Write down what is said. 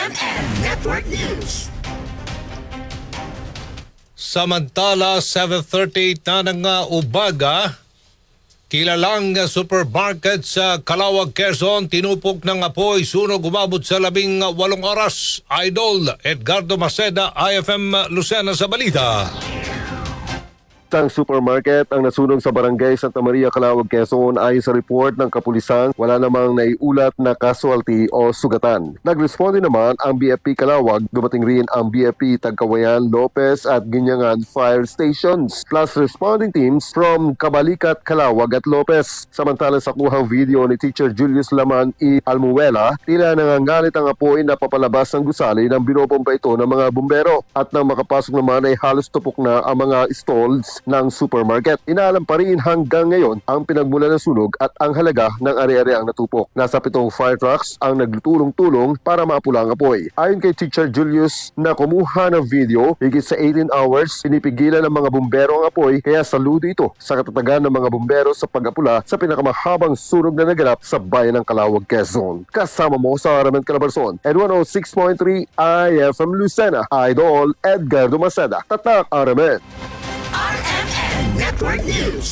RMN Network News. Samantala, 7.30 na ng uh, ubaga, kilalang uh, supermarket sa Calawag, Quezon, tinupok ng apoy, sunog umabot sa labing walong oras. Idol, Edgardo Maceda, IFM Lucena sa balita. Isang supermarket ang nasunog sa barangay Santa Maria, Calawag, Quezon ayon sa report ng kapulisan wala namang naiulat na casualty o sugatan. Nagresponde naman ang BFP Calawag, dumating rin ang BFP Tagkawayan, Lopez at Ginyangan Fire Stations plus responding teams from Kabalikat, Calawag at Lopez. Samantala sa kuhang video ni Teacher Julius Laman E. Almuela, tila nangangalit ang apoy na papalabas ng gusali ng binobomba ito ng mga bumbero at nang makapasok naman ay halos tupok na ang mga stalls ng supermarket. Inaalam pa rin hanggang ngayon ang pinagmula ng sunog at ang halaga ng ari-ariang natupok. Nasa pitong fire trucks ang naglutulong-tulong para mapula ang apoy. Ayon kay Teacher Julius na kumuha ng video, higit sa 18 hours, pinipigilan ng mga bumbero ang apoy kaya saludo ito sa katatagan ng mga bumbero sa pag-apula sa pinakamahabang sunog na naganap sa bayan ng Calawag, Quezon. Kasama mo sa Aramen Calabarzon at 106.3 IFM Lucena, Idol Edgardo Maceda, Tatak Aramen. Network News.